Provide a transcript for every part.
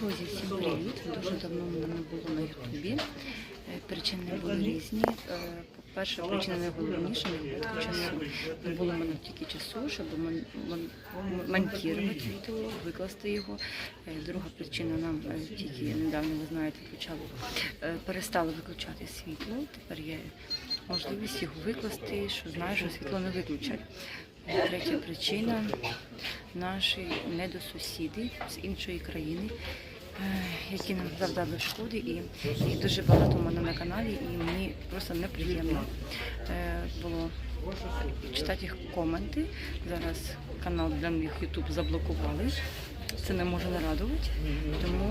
Друзі, всім привіт! Дуже давно мене не було на Ютубі. Е, Причини були різні. Е, Перша причина найголовніша, причина не було в мене тільки часу, щоб мон- мон- монтувати відео, викласти його. Е, Друга причина нам тільки недавно, ви знаєте, почали е, перестали виключати світло. Тепер є можливість його викласти, що знаю, що світло не виключать. Третя причина наші недосусіди з іншої країни, е, які нам завдали шкоди, і їх дуже багато у мене на каналі, і мені просто неприємно е, було читати їх коменти. Зараз канал для них YouTube заблокували. Це не може не радувати, тому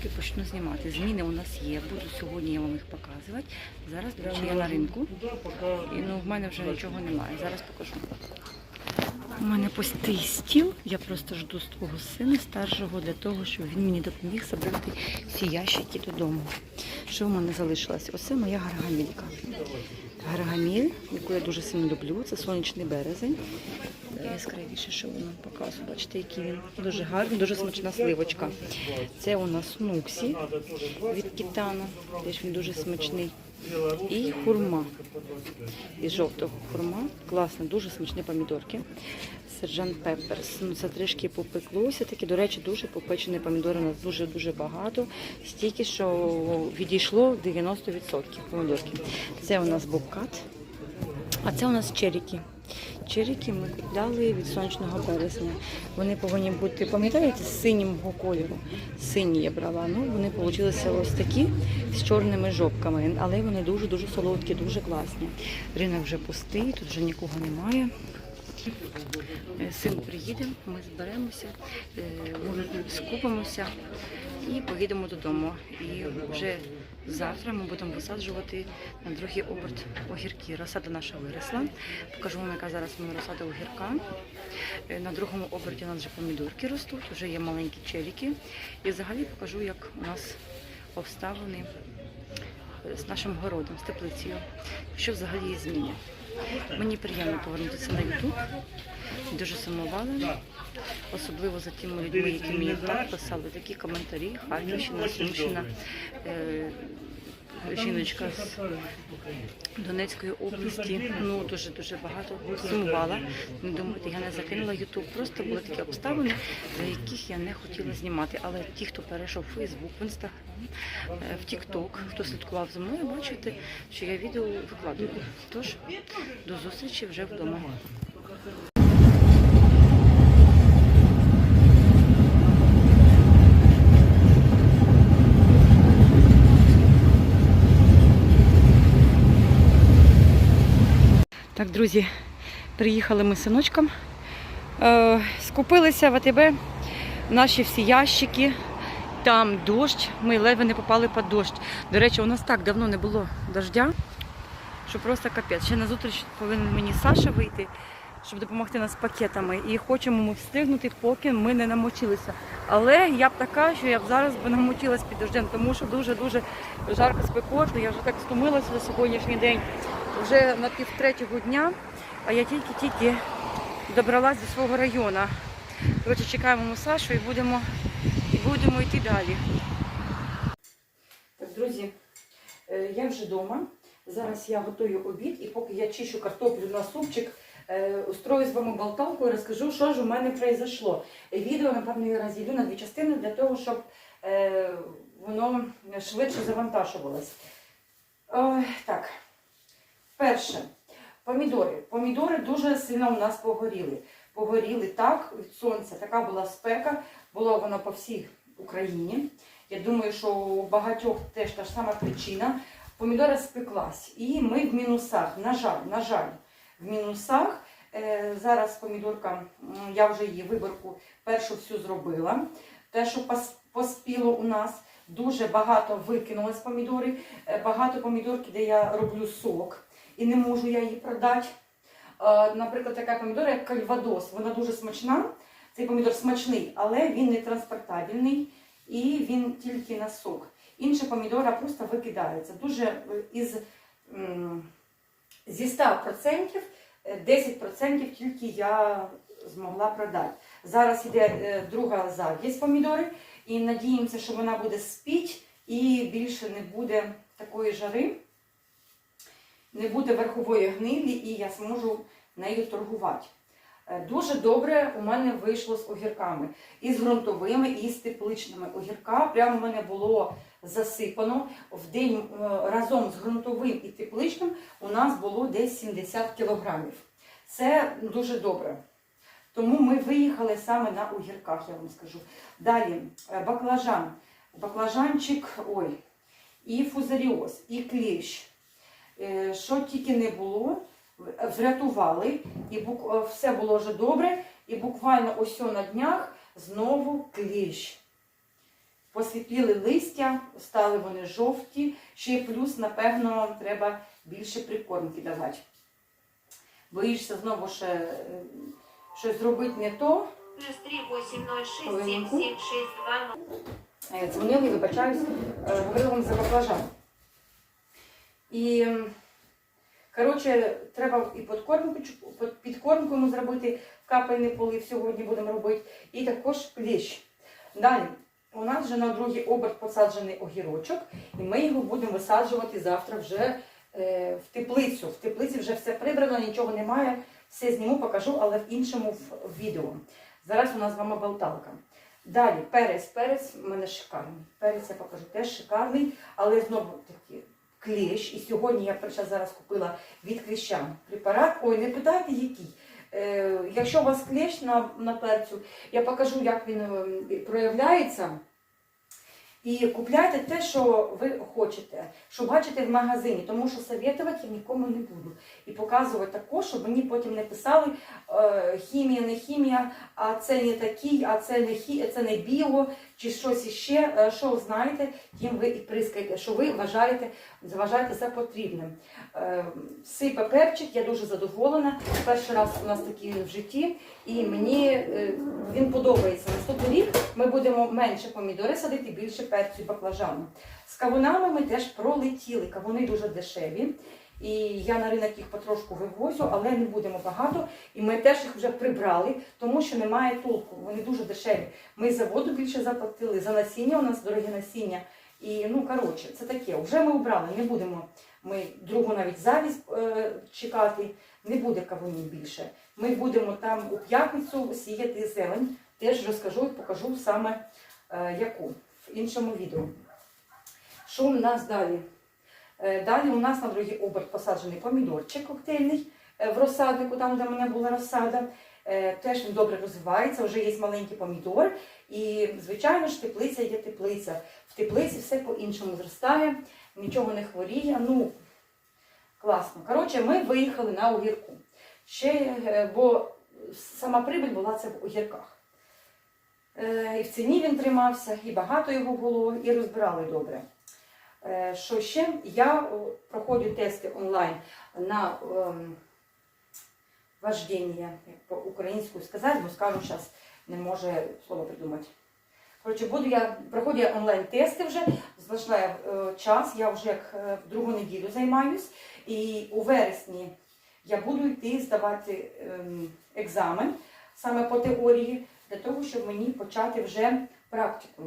трошечки почну знімати. Зміни у нас є, буду сьогодні я вам їх показувати. Зараз, до речі, я на ринку, і ну, в мене вже нічого немає. Зараз покажу. У мене пустий стіл. Я просто жду свого сина старшого для того, щоб він мені допоміг забрати всі ящики додому. Що в мене залишилось? Оце моя гаргамілька. Гаргаміль, яку я дуже сильно люблю. Це сонячний березень. Яскравіше, що воно показує. Бачите, який він дуже гарний, дуже смачна сливочка. Це у нас нуксі від кітана. Теж він дуже смачний. І хурма І жовтого хурма. Класно, дуже смачні помідорки. Сержант Пепперс. Ну, це трішки попеклося. Такі, до речі, дуже попечені помідори. У нас дуже-дуже багато. Стільки, що відійшло 90% помідорки. Це у нас бобкат. А це у нас черіки. Черіки ми купляли від сонячного березня. Вони повинні бути, пам'ятаєте, з синього кольору. Сині я брала. Ну, вони вийшли ось такі з чорними жовками, але вони дуже-дуже солодкі, дуже класні. Ринок вже пустий, тут вже нікого немає. Е, Син приїде, ми зберемося, е, скупимося і поїдемо додому. І вже завтра ми будемо висаджувати на другий оберт огірки. Розсада наша виросла. Покажу вам, яка зараз ми розсада огірка. Е, На другому оберті у нас вже помідорки ростуть, вже є маленькі челіки. І взагалі покажу, як у нас обставини з нашим городом, з теплицею. Що взагалі зміни. Мені приємно повернутися на Ютуб. Дуже сумувала, особливо за тими людьми, які мені так писали такі коментарі. Харківщина, Сумщина, е, жіночка з Донецької області. Ну дуже дуже багато сумувала. Не думайте, я не закинула Ютуб. Просто були такі обставини, за яких я не хотіла знімати. Але ті, хто перейшов в Фейсбук, в Інстаграм, е, в Тікток, хто слідкував за мною, бачите, що я відео викладую. Тож до зустрічі вже вдома. Так, друзі, приїхали ми з синочком. Е, скупилися в АТБ наші всі ящики. Там дощ. Ми ледве не попали під дощ. До речі, у нас так давно не було дождя, що просто капець. Ще на зустріч повинен мені Саша вийти, щоб допомогти нас з пакетами. І хочемо ми встигнути, поки ми не намочилися. Але я б така, що я б зараз би намочилась під дождем, тому що дуже-дуже жарко спекотно. Я вже так стомилася за сьогоднішній день. Вже на півтретього дня, а я тільки-тільки добралась до свого району. Коротше, чекаємо Сашу і будемо, і будемо йти далі. Так, друзі, е, я вже вдома. Зараз я готую обід, і поки я чищу картоплю на супчик, е, устрою з вами болталку і розкажу, що ж у мене произошло. Відео, напевно, я розділю на дві частини для того, щоб е, воно швидше завантажувалось. Так. Перше, помідори. Помідори дуже сильно у нас погоріли. Погоріли так від сонця. Така була спека, була вона по всій Україні. Я думаю, що у багатьох теж та ж сама причина. Помідора спеклась. І ми в мінусах. На жаль, на жаль, в мінусах. Е, зараз помідорка, я вже її виборку першу всю зробила. Те, що поспіло у нас, дуже багато викинулось помідори. Е, Багато помідорки, де я роблю сок і не можу я її продати. Е, Наприклад, така помідора, як кальвадос, вона дуже смачна. Цей помідор смачний, але він не транспортабельний і він тільки на сок. Інша помідора просто викидається. Дуже е, із зі 100% е, 10% тільки я змогла продати. Зараз іде е, друга зав'язь помідори, І надіємося, що вона буде спіть і більше не буде такої жари, не буде верхової гнилі, і я зможу нею торгувати. Е, Дуже добре у мене вийшло з огірками. І з ґрунтовими, і з тепличними. Огірка прямо у мене було засипано. В день е, разом з ґрунтовим і тепличним у нас було десь 70 кілограмів. Це дуже добре. Тому ми виїхали саме на огірках, я вам скажу. Далі е, баклажан. Баклажанчик, ой, і фузаріоз, і кліщ. Е, Що тільки не було, врятували, і е, все було вже добре. І буквально ось на днях знову кліщ. Посвітліли листя, стали вони жовті, ще й плюс, напевно, треба більше прикормки давати. Боїшся знову ще е, щось зробити не то. Плюс 3806 Дзвонили, вибачаюсь, говорили вам за баклажан. І, коротше, треба і подкормку, підкормку йому зробити, капельний полив сьогодні будемо робити, і також кліщ. Далі, у нас вже на другий оберт посаджений огірочок, і ми його будемо висаджувати завтра вже е, в теплицю. В теплиці вже все прибрано, нічого немає. Все зніму, покажу, але в іншому в- в відео. Зараз у нас з вами болталка. Далі перець. Перець у мене шикарний. Перець я покажу теж шикарний, але знову таки кліщ. І сьогодні я перша зараз купила від кліща препарат. Ой, не питайте який. Е, якщо у вас кліщ на, на перцю, я покажу, як він е, проявляється. І купляйте те, що ви хочете, що бачите в магазині, тому що советувати я нікому не буду. І показувати також, щоб мені потім не писали е, хімія, не хімія, а це не такий, а це не хі, це не біо, чи щось іще. Е, Що знаєте, тим ви і прискаєте, що ви вважаєте, вважаєте за потрібним. Е, Сипе перчик, я дуже задоволена. Перший раз у нас такий в житті, і мені він подобається. Наступний рік ми будемо менше помідори садити, більше перцю баклажану. З кавунами ми теж пролетіли. Кавуни дуже дешеві. І я на ринок їх потрошку вивозю, але не будемо багато. І ми теж їх вже прибрали, тому що немає толку. Вони дуже дешеві. Ми за воду більше заплатили, за насіння у нас дороге насіння. І ну коротше, це таке. Вже ми обрали, не будемо ми другу навіть завість е, чекати, не буде кавунів більше. Ми будемо там у п'ятницю сіяти зелень. Теж розкажу і покажу саме е, яку іншому відео. Що у нас далі? Е, Далі у нас на другий оберт посаджений помідорчик коктейльний е, в розсаднику, там, де в мене була розсада. Е, Теж він добре розвивається, вже є маленький помідор. І, звичайно ж, теплиця є теплиця. В теплиці все по-іншому зростає, нічого не хворіє. Ну, класно. Коротше, ми виїхали на огірку. Ще, бо сама прибиль була це в огірках. Е, І в ціні він тримався, і багато його було, і розбирали добре. Е, Що ще? Я проходжу тести онлайн на ем, вождіння, як по-українською сказати, бо скажу зараз, не може слово придумати. Коротше, буду я проходжу онлайн-тести вже, знайшла я е, час, я вже як е, другу неділю займаюсь. І у вересні я буду йти здавати ем, екзамен саме по теорії, для того, щоб мені почати вже практику.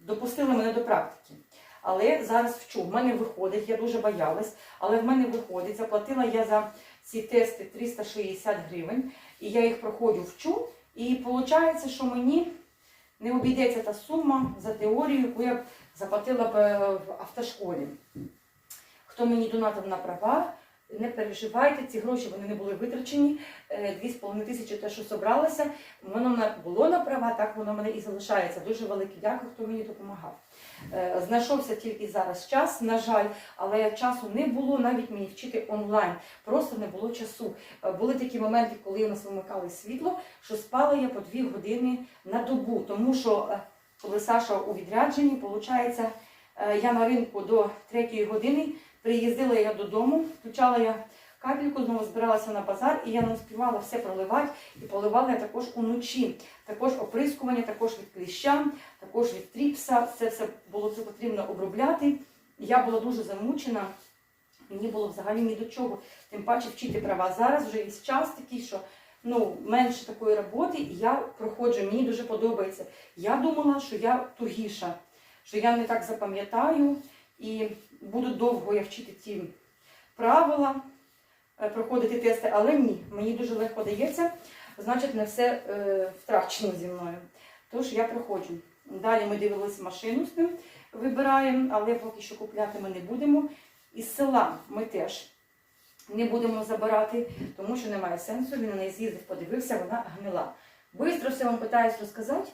Допустили мене до практики. Але зараз вчу. В мене виходить, я дуже боялась, але в мене виходить. Заплатила я за ці тести 360 гривень, і я їх проходжу, вчу. І виходить, що мені не обійдеться та сума за теорію, яку я заплатила б е, в автошколі. Хто мені донатив на права, не переживайте, ці гроші вони не були витрачені. Е, 2,5 тисячі те, що собралося, воно було на права, так воно мене і залишається. Дуже велике дякую, хто мені допомагав. Е, Знайшовся тільки зараз час, на жаль, але часу не було навіть мені вчити онлайн. Просто не було часу. Е, Були такі моменти, коли у нас вимикали світло, що спала я по дві години на добу, тому що е, коли Саша у відрядженні, виходить, я на ринку до третьої години приїздила я додому, включала я капельку, знову збиралася на базар, і я не успівала все проливати, і поливала я також уночі. Також оприскування, також від кліща, також від тріпса. Це все було це потрібно обробляти. Я була дуже замучена. Мені було взагалі ні до чого. Тим паче вчити права. Зараз вже є час такий, що ну, менше такої роботи, і я проходжу, мені дуже подобається. Я думала, що я тугіша, що я не так запам'ятаю і буду довго я вчити ті правила, е, проходити тести, але ні, мені дуже легко дається, значить, не все е, втрачено зі мною. Тож я проходжу. Далі ми дивилися машину з ним, вибираємо, але поки що купляти ми не будемо. Із села ми теж не будемо забирати, тому що немає сенсу. Він на неї з'їздив, подивився, вона гнила. Бистро все вам питаюсь розказати,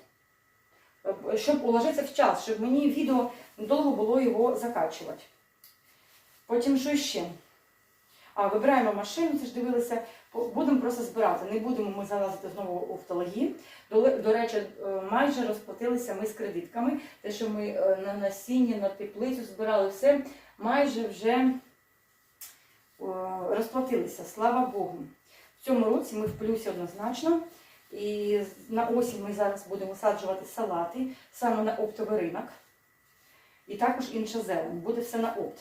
е, щоб уложитися в час, щоб мені відео довго було його закачувати. Потім що ще? А, вибираємо машину, це ж дивилися, будемо просто збирати. Не будемо ми залазити знову у автології. До, до речі, е, майже розплатилися ми з кредитками. Те, що ми е, на насіння, на теплицю збирали все, майже вже е, розплатилися, слава Богу. В цьому році ми в плюсі однозначно. І на осінь ми зараз будемо саджувати салати саме на оптовий ринок. І також інша зелень. Буде все на опт.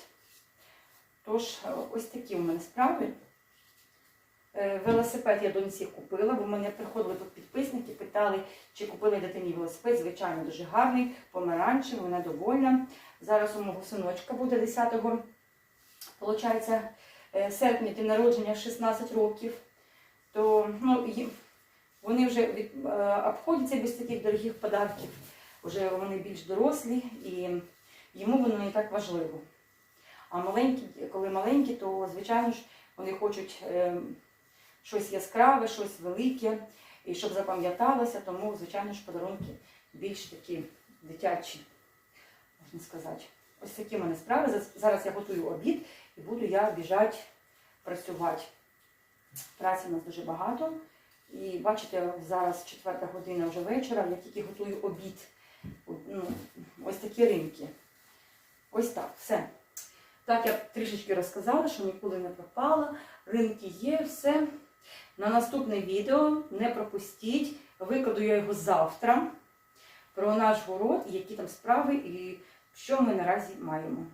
Тож, е, ось такі у мене справи. Е, Велосипед я доньці купила, бо мене приходили тут підписники, питали, чи купила дитині велосипед. Звичайно, дуже гарний, помаранчевий, вона довольна. Зараз у мого синочка буде 10-го, виходить, е, серпня, день народження 16 років. То ну, вони вже обходяться без таких дорогих подарків. Вже вони більш дорослі і йому воно не так важливо. А маленькі, коли маленькі, то звичайно ж вони хочуть е, щось яскраве, щось велике, і щоб запам'яталося, тому, звичайно ж, подарунки більш такі дитячі, можна сказати. Ось такі в мене справи. Зараз я готую обід і буду я біжати працювати. Праці у нас дуже багато. І бачите, зараз четверта година вже вечора, я тільки готую обід. Ну, ось такі ринки. Ось так, все. Так, я трішечки розказала, що ніколи не пропала. Ринки є, все. На наступне відео не пропустіть. Викладу я його завтра про наш город, які там справи, і що ми наразі маємо.